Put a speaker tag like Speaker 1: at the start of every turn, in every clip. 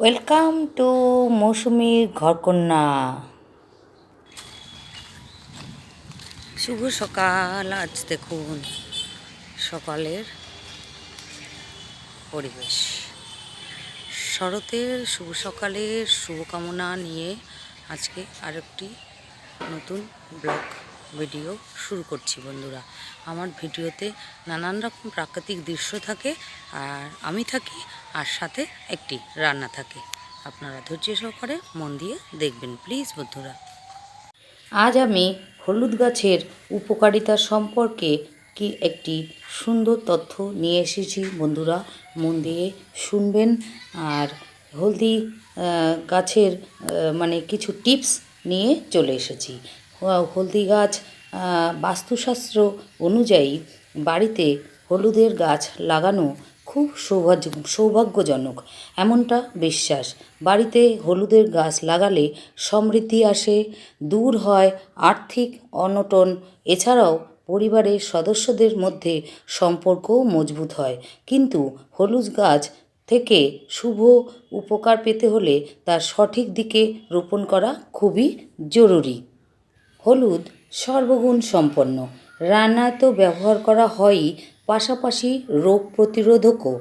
Speaker 1: Welcome to মৌসুমীর ঘরকন্যা শুভ সকাল, আজ দেখুন সকালের পরিবেশ। শরতের শুভ সকালের শুভকামনা নিয়ে আজকে আরেকটি নতুন ব্লগ ভিডিও শুরু করছি বন্ধুরা। আমার ভিডিওতে নানান রকম প্রাকৃতিক দৃশ্য থাকে আর আমি থাকি আর সাথে একটি রান্না থাকে। আপনারা ধৈর্য সহকারে মন দিয়ে দেখবেন, প্লিজ বন্ধুরা। আজ আমি হলুদ গাছের উপকারিতা সম্পর্কে কি একটি সুন্দর তথ্য নিয়ে এসেছি, বন্ধুরা? মন দিয়ে শুনবেন। আর হলদি গাছের মানে কিছু টিপস নিয়ে চলে এসেছি। হলদি গাছ বাস্তুশাস্ত্র অনুযায়ী বাড়িতে হলুদের গাছ লাগানো খুব সৌভাগ্য, সৌভাগ্যজনক, এমনটা বিশ্বাস। বাড়িতে হলুদের গাছ লাগালে সমৃদ্ধি আসে, দূর হয় আর্থিক অনটন। এছাড়াও পরিবারের সদস্যদের মধ্যে সম্পর্কও মজবুত হয়। কিন্তু হলুদ গাছ থেকে শুভ উপকার পেতে হলে তার সঠিক দিকে রোপণ করা খুবই জরুরি। হলুদ সর্বগুণ সম্পন্ন। রান্নায় তো ব্যবহার করা হয়ই পাশাপাশি রোগ প্রতিরোধকও।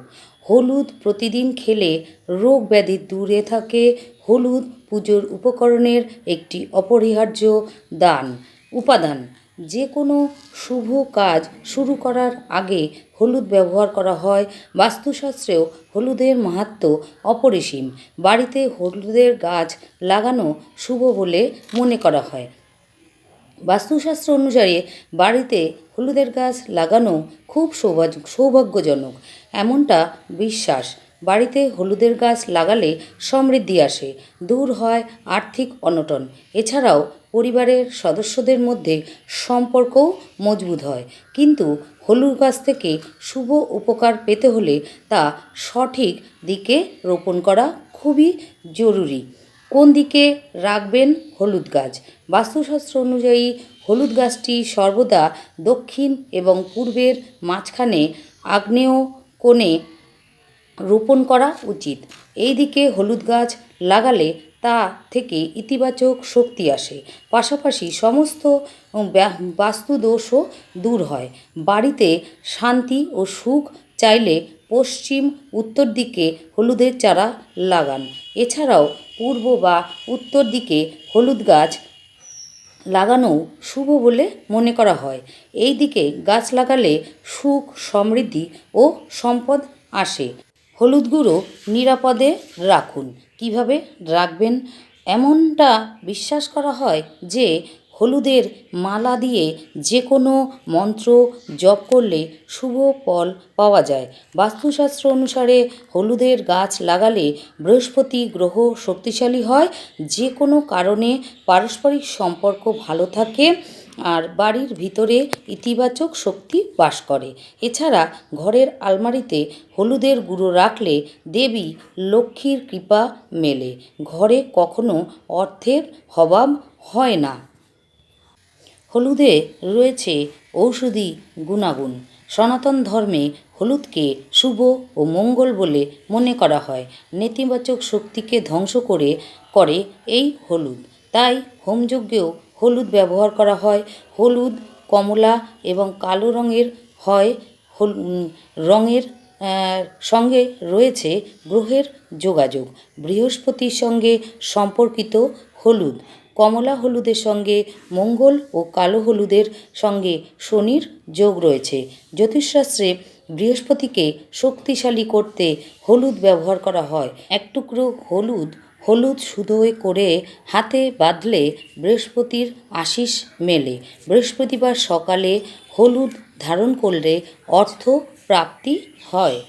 Speaker 1: হলুদ প্রতিদিন খেলে রোগ ব্যাধি দূরে থাকে। হলুদ পুজোর উপকরণের একটি অপরিহার্য দান, উপাদান। যে কোনো শুভ কাজ শুরু করার আগে হলুদ ব্যবহার করা হয়। বাস্তুশাস্ত্রেও হলুদের মাহাত্ম্য অপরিসীম। বাড়িতে হলুদের গাছ লাগানো শুভ বলে মনে করা হয়। বাস্তুশাস্ত্র অনুযায়ী বাড়িতে হলুদের গাছ লাগানো খুব সৌভাগ্য, সৌভাগ্যজনক। এমনটা বিশ্বাস। বাড়িতে হলুদের গাছ লাগালে সমৃদ্ধি আসে, দূর হয় আর্থিক অনটন। এছাড়াও পরিবারের সদস্যদের মধ্যে সম্পর্কও মজবুত হয়। কিন্তু হলুদ গাছ থেকে শুভ উপকার পেতে হলে তা সঠিক দিকে রোপণ করা খুবই জরুরি। কোন দিকে রাখবেন হলুদ গাছ? বাস্তুশাস্ত্র অনুযায়ী হলুদ গাছটি সর্বদা দক্ষিণ এবং পূর্বের মাঝখানে আগ্নেয় কোণে রোপণ করা উচিত। এই দিকে হলুদ গাছ লাগালে তা থেকে ইতিবাচক শক্তি আসে। পাশাপাশি সমস্ত বাস্তুদোষও দূর হয়। বাড়িতে শান্তি ও সুখ চাইলে পশ্চিম উত্তর দিকে হলুদের চারা লাগান। এছাড়াও পূর্ব বা উত্তর দিকে হলুদ গাছ লাগানো শুভ বলে মনে করা হয়। এই দিকে গাছ লাগালে সুখ, সমৃদ্ধি ও সম্পদ আসে। হলুদ গুঁড়ো নিরাপদে রাখুন। কীভাবে রাখবেন? এমনটা বিশ্বাস করা হয় যে হলুদের মালা দিয়ে যে কোনো মন্ত্র জপ করলে শুভ ফল পাওয়া যায়। বাস্তুশাস্ত্র অনুসারে হলুদের গাছ লাগালে বৃহস্পতি গ্রহ শক্তিশালী হয় যে কোনো কারণে পারস্পরিক সম্পর্ক ভালো থাকে আর বাড়ির ভিতরে ইতিবাচক শক্তি বাস করে। এছাড়া ঘরের আলমারিতে হলুদের গুঁড়ো রাখলে দেবী লক্ষ্মীর কৃপা মেলে। ঘরে কখনো অর্থের অভাব হয় না। হলুদে রয়েছে ঔষধি গুণাগুণ। সনাতন ধর্মে হলুদকে শুভ ও মঙ্গল বলে মনে করা হয়। নেতিবাচক শক্তিকে ধ্বংস করে করে এই হলুদ। তাই হোমযজ্ঞেও হলুদ ব্যবহার করা হয়। হলুদ, কমলা এবং কালো রঙের হয়। রঙের সঙ্গে রয়েছে গ্রহের যোগাযোগ। বৃহস্পতির সঙ্গে সম্পর্কিত হলুদ। কমলা হলুদের সঙ্গে মঙ্গল ও কালো হলুদের সঙ্গে শনির যোগ রয়েছে। জ্যোতিষশাস্ত্রে বৃহস্পতিকে শক্তিশালী করতে হলুদ ব্যবহার করা হয়। এক টুকরো হলুদ হলুদ শুধোয় করে হাতে বাঁধলে বৃহস্পতির আশিস মেলে। বৃহস্পতিবার সকালে হলুদ ধারণ করলে অর্থ প্রাপ্তি হয়।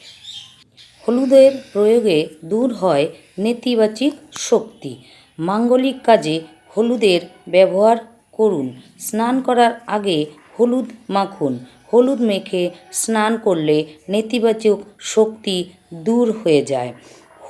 Speaker 1: হলুদের প্রয়োগে দূর হয় নেতিবাচক শক্তি। মাঙ্গলিক কাজে হলুদের ব্যবহার করুন। স্নান করার আগে হলুদ মাখুন। হলুদ মেখে স্নান করলে নেতিবাচক শক্তি দূর হয়ে যায়।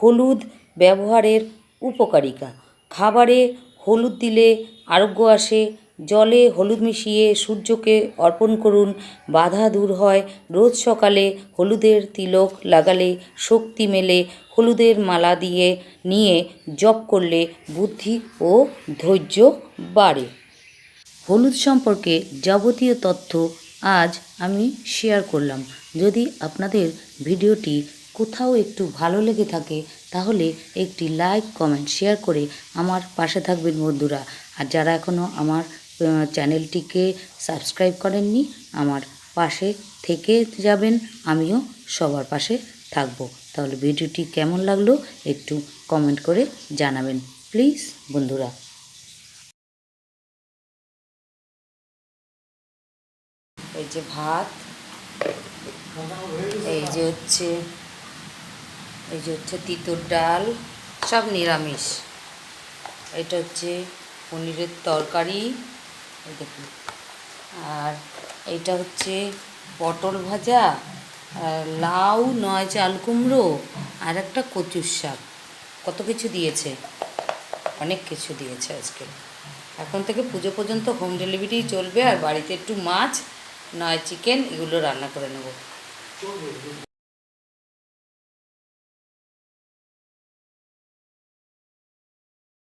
Speaker 1: হলুদ ব্যবহারের উপকারিতা। খাবারে হলুদ দিলে আরোগ্য আসে জলে হলুদ মিশিয়ে সূর্যকে অর্পণ করুন, বাধা দূর হয়। রোজ সকালে হলুদের তিলক লাগালে শক্তি মেলে, হলুদের মালা দিয়ে নিয়ে জপ করলে বুদ্ধি ও ধৈর্য বাড়ে। হলুদ সম্পর্কে যাবতীয় তথ্য আজ আমি শেয়ার করলাম। যদি আপনাদের ভিডিওটি কোথাও একটু ভালো লেগে থাকে, তাহলে একটি লাইক, কমেন্ট, শেয়ার করে আমার পাশে থাকবেন বন্ধুরা। আর যারা এখনও আমার চ্যানেলটিকে সাবস্ক্রাইব করেননি, আমার পাশে থেকে যাবেন, আমিও সবার পাশে থাকব। তাহলে ভিডিওটি কেমন লাগল একটু কমেন্ট করে জানাবেন প্লিজ বন্ধুরা। এই যে ভাত, এই যে হচ্ছে, এই যে হচ্ছে তিতুর ডাল, সব নিরামিষ। এটা হচ্ছে পনিরের তরকারি। দেখুন। আর এটা হচ্ছে পটল ভাজা লাউ, নয় চাল কুমড়ো, আর একটা কচুর শাক। কত কিছু দিয়েছে? অনেক কিছু দিয়েছে আজকে। এখন থেকে পুজো পর্যন্ত হোম ডেলিভারি চলবে, আর বাড়িতে একটু মাছ, নয় চিকেন এগুলো রান্না করে নেব।